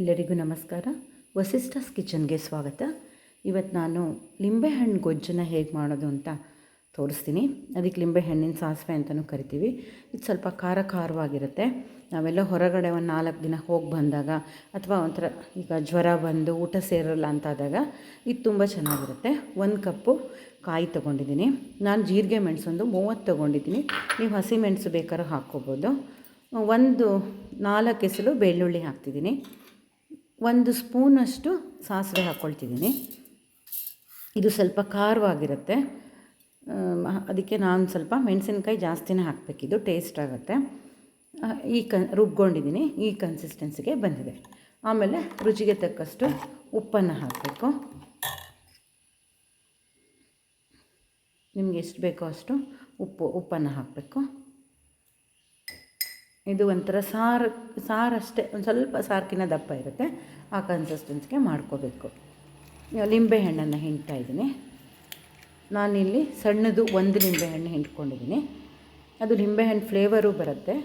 ಎಲ್ಲರಿಗೂ ನಮಸ್ಕಾರ. ವಸಿಷ್ಠಸ್ ಕಿಚನ್ಗೆ ಸ್ವಾಗತ. ಇವತ್ತು ನಾನು ಲಿಂಬೆಹಣ್ಣು ಗೊಜ್ಜನ್ನು ಹೇಗೆ ಮಾಡೋದು ಅಂತ ತೋರಿಸ್ತೀನಿ. ಅದಕ್ಕೆ ಲಿಂಬೆಹಣ್ಣಿನ ಸಾಸಿವೆ ಅಂತಲೂ ಕರಿತೀವಿ. ಇದು ಸ್ವಲ್ಪ ಖಾರ ಖಾರವಾಗಿರುತ್ತೆ. ನಾವೆಲ್ಲ ಹೊರಗಡೆ ಒಂದು ನಾಲ್ಕು ದಿನ ಹೋಗಿ ಬಂದಾಗ ಅಥವಾ ಒಂಥರ ಈಗ ಜ್ವರ ಬಂದು ಊಟ ಸೇರಲ್ಲ ಅಂತಾದಾಗ ಇದು ತುಂಬ ಚೆನ್ನಾಗಿರುತ್ತೆ. ಒಂದು ಕಪ್ಪು ಕಾಯಿ ತೊಗೊಂಡಿದ್ದೀನಿ. ನಾನು ಜೀರಿಗೆ ಮೆಣಸೊಂದು ಮೂವತ್ತು ತೊಗೊಂಡಿದ್ದೀನಿ. ನೀವು ಹಸಿ ಮೆಣಸು ಬೇಕಾದ್ರೂ ಹಾಕ್ಕೋಬೋದು. ಒಂದು ನಾಲ್ಕು ಎಸಲು ಬೆಳ್ಳುಳ್ಳಿ ಹಾಕ್ತಿದ್ದೀನಿ. ಒಂದು ಸ್ಪೂನಷ್ಟು ಸಾಸಿವೆ ಹಾಕ್ಕೊಳ್ತಿದ್ದೀನಿ. ಇದು ಸ್ವಲ್ಪ ಖಾರವಾಗಿರುತ್ತೆ. ಅದಕ್ಕೆ ನಾನು ಸ್ವಲ್ಪ ಮೆಣಸಿನ್ಕಾಯಿ ಜಾಸ್ತಿನೇ ಹಾಕಬೇಕಿದ್ದು ಟೇಸ್ಟ್ ಆಗುತ್ತೆ. ಈ ಕನ್ ರುಬ್ಕೊಂಡಿದ್ದೀನಿ. ಈ ಕನ್ಸಿಸ್ಟೆನ್ಸಿಗೆ ಬಂದಿದೆ. ಆಮೇಲೆ ರುಚಿಗೆ ತಕ್ಕಷ್ಟು ಉಪ್ಪನ್ನು ಹಾಕಬೇಕು. ನಿಮಗೆ ಎಷ್ಟು ಬೇಕೋ ಅಷ್ಟು ಉಪ್ಪು, ಉಪ್ಪನ್ನು ಹಾಕಬೇಕು. ಇದು ಒಂಥರ ಸಾರು ಸಾರಷ್ಟೇ ಒಂದು ಸ್ವಲ್ಪ ಸಾರ್ಕಿನ ದಪ್ಪ ಇರುತ್ತೆ. ಆ ಕನ್ಸಿಸ್ಟೆನ್ಸ್ಗೆ ಮಾಡ್ಕೋಬೇಕು. ಲಿಂಬೆ ಹಣ್ಣನ್ನು ಹಿಂಡ್ತಾ ಇದ್ದೀನಿ. ನಾನಿಲ್ಲಿ ಸಣ್ಣದು ಒಂದು ಲಿಂಬೆಹಣ್ಣು ಹಿಂಡ್ಕೊಂಡಿದ್ದೀನಿ. ಅದು ಲಿಂಬೆಹಣ್ಣು ಫ್ಲೇವರು ಬರುತ್ತೆ.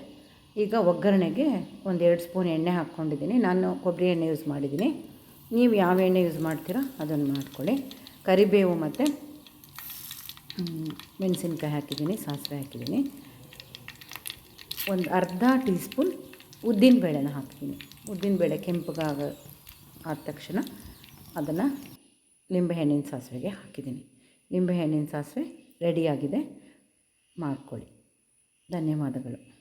ಈಗ ಒಗ್ಗರಣೆಗೆ ಒಂದು ಎರಡು ಸ್ಪೂನ್ ಎಣ್ಣೆ ಹಾಕ್ಕೊಂಡಿದ್ದೀನಿ. ನಾನು ಕೊಬ್ಬರಿ ಎಣ್ಣೆ ಯೂಸ್ ಮಾಡಿದ್ದೀನಿ. ನೀವು ಯಾವ ಎಣ್ಣೆ ಯೂಸ್ ಮಾಡ್ತೀರೋ ಅದನ್ನು ಮಾಡ್ಕೊಳ್ಳಿ. ಕರಿಬೇವು ಮತ್ತು ಮೆಣಸಿನ್ಕಾಯಿ ಹಾಕಿದ್ದೀನಿ, ಸಾಸಿವೆ ಹಾಕಿದ್ದೀನಿ. ಒಂದು ಅರ್ಧ ಟೀ ಸ್ಪೂನ್ ಉದ್ದಿನಬೇಳೆನ ಹಾಕ್ತೀನಿ. ಉದ್ದಿನಬೇಳೆ ಕೆಂಪಗಾಗ ಆದ ತಕ್ಷಣ ಅದನ್ನು ಲಿಂಬೆಹಣ್ಣಿನ ಸಾಸಿವೆಗೆ ಹಾಕಿದ್ದೀನಿ. ಲಿಂಬೆಹಣ್ಣಿನ ಸಾಸಿವೆ ರೆಡಿಯಾಗಿದೆ ಮಾಡ್ಕೊಳ್ಳಿ. ಧನ್ಯವಾದಗಳು.